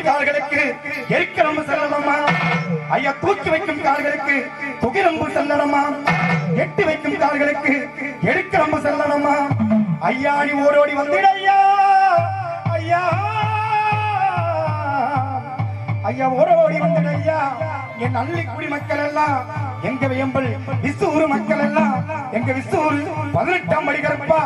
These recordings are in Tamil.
வைக்கும் கால்களுக்கு எரிக்கிறம்பு செல்லணுமா? ஐயா தூக்கி வைக்கும் கால்களுக்கு துகிரம்பு செல்லணுமா? எட்டி வைக்கும் கால்களுக்கு எடுக்கிறம்பு செல்லணுமா? ஐயா நீ ஓடோடி வந்துடு ஐயா. ஐயா. ஐயா ஓடோடி வந்துடு ஐயா. என் அள்ளி குடிமக்கள் எல்லாம் எங்க வியம்பல்? விசூர் மக்கள் எல்லாம் எங்க விசூர் பதினெட்டாம் படிக்கிறப்பா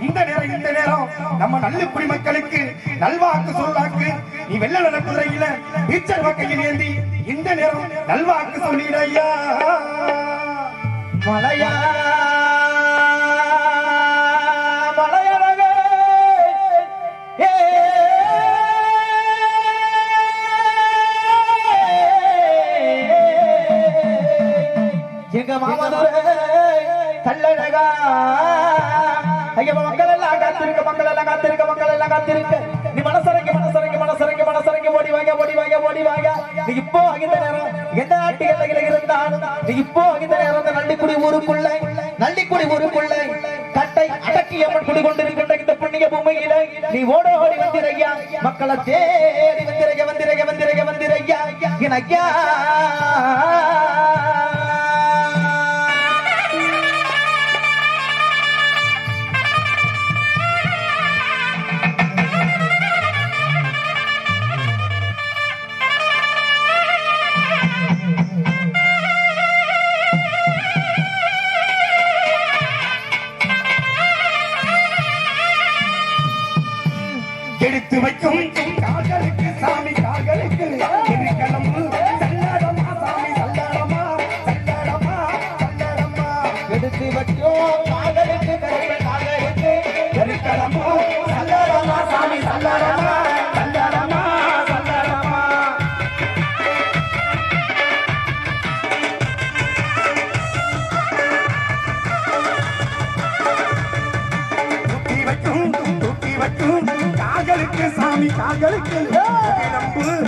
இந்த நேரம் இந்த நேரம் நம்ம நல்ல குடிமக்களுக்கு நல்வாக்கு சொல்லாக்கு நீ வெள்ள நடக்குறையில பீச்சர் கையில் ஏந்தி இந்த நேரம் நல்வாக்கு சொல்லிட ஐயா. மலையா. கல்லழகா ஐயா மக்கள் எல்லாம் காத்திருக்க மக்கள் எல்லாம் காத்திருக்க மக்கள் எல்லாம் காத்திருக்க. நீ மனசரங்க மனசரங்க மனசரங்க மனசரங்க ஓடி வாங்க ஓடி வாங்க ஓடி வாங்க. நீ இப்போ இந்த நேரம் எந்த நாட்டு எல்லையில இருந்தாலும் நீ இப்போ இந்த நேரம் நள்ளிக்குடி ஊருக்குள்ள நள்ளிக்குடி ஊருக்குள்ள கட்டை அடக்கி அம்மன் குடி இந்த புண்ணிய பூமியில நீ வந்திரையா? மக்களை தேடி வந்திரைய வந்திரைய வந்திரைய வந்திரையா என் ஐயா. காகளுக்கு சாமி காகளுக்கு நம்பு.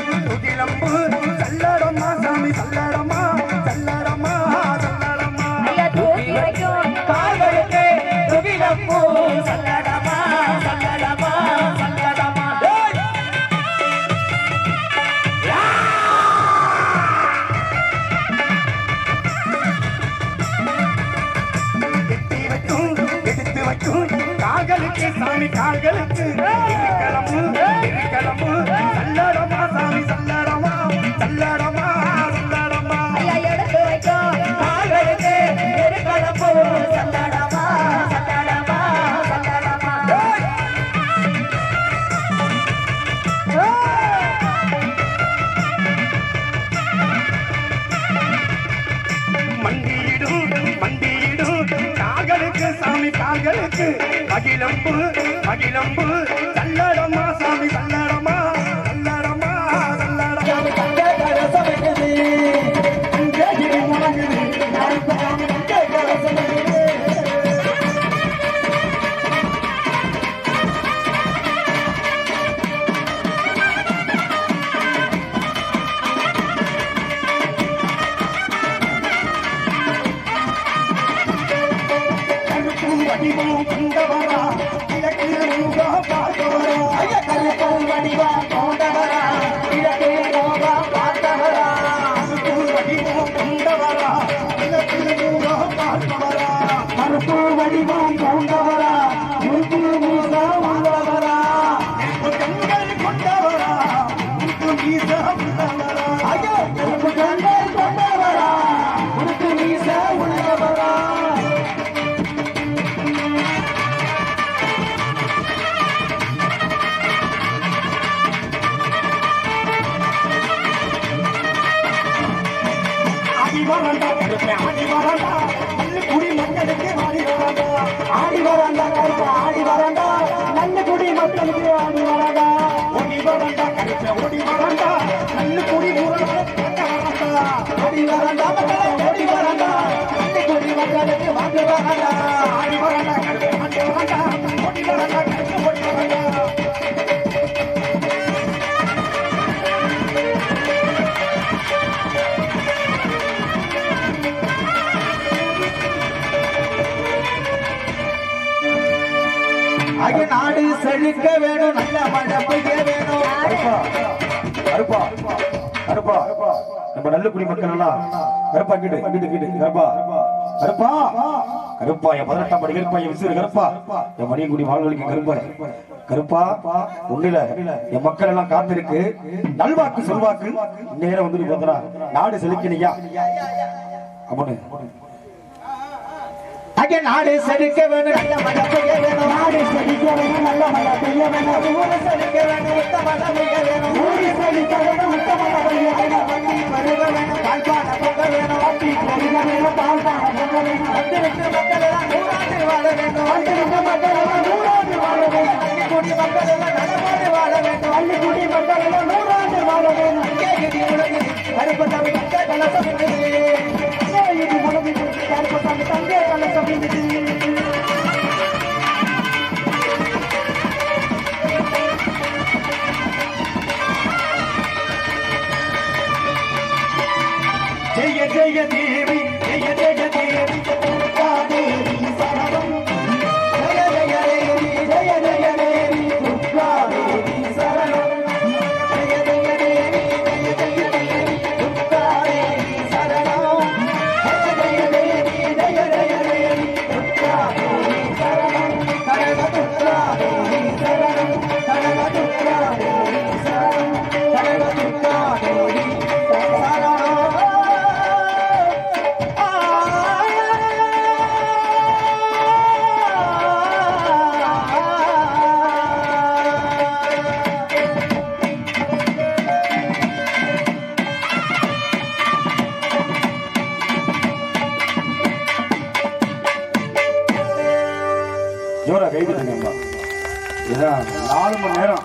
சாமி அகிலம்பு மகிழம்பு. சல்லடமா சாமி சல்லடமா வடிவம் கொண்டவரா கிழக்கு முக பார்த்தவரா கருப்பன் வடிவா கிழக்கு பார்த்தவரா. வடிவம் கொண்டவரா கிழக்கு பார்த்தவரா கருப்பு வடிவம் வரண்டா கருப்பே ஆடி வரண்டா நல்ல குடி மக்களுக்கு ஆடி வரண்டா ஆடி வரண்டா கருப்பு ஆடி வரண்டா நல்ல குடி மக்களுக்கு ஆடி வரண்டா ஓடி வரண்டா கருப்பே ஓடி வரண்டா நல்ல குடி ஊரக வரண்டா ஓடி வரண்டா மக்களே ஓடி வரண்டா நல்ல குடி மக்களுக்கு வாங்க வரண்டா ஆடி வரண்டா கருப்பே ஆடி வரண்டா ஓடி வரண்டா கருப்பே ஓடி வரண்டா வேணும் நல்ல மழை பெய்ய வேணும். கருப்பா. நம்ம நல்ல குடி மக்கள் எல்லாம் கருப்பா கிட்டு கிட்டு கிட்டு கருப்பா. கருப்பா. கருப்பா. என் பதினெட்டாம் படி கருப்பா. என் விசிறு கருப்பா. என் மணியங்குடி வாழ்வழிக்கு கருப்பா. கருப்பா. ஒண்ணுல என் மக்கள் எல்லாம் காத்திருக்கு. நல்வாக்கு சொல்வாக்கு. நேரம் வந்து பார்த்தா நாடு செலுக்கணியா அப்படின்னு அங்கே நாடு செலுக்க வேணும் மழை பெய்ய வேணும் ஊரு செழிக்க வேணும் உத்த மழை பெய்ய வேணும் ஊரு செழிக்க வேணும் உத்த மழை பெய்ய வேணும் வண்டி பருக வேணும் பால்பான பொங்க வேணும் வண்டி பருக வேணும் பால்பான பொங்க வேணும் வந்திருக்கிற மக்கள் எல்லாம் நூறாண்டு வாழ வேண்டும். வந்திருக்கிற மக்கள் எல்லாம் நூறாண்டு வாழ வேண்டும் அள்ளிக்குடி மக்கள் எல்லாம் நலமோடு வாழ வேண்டும் அள்ளிக்குடி மக்கள் எல்லாம் நூறாண்டு வாழ வேண்டும் அங்கே இடி உலகில் கருப்பசாமி தங்க கலசம் जय जय जय நாலு மணி நேரம்.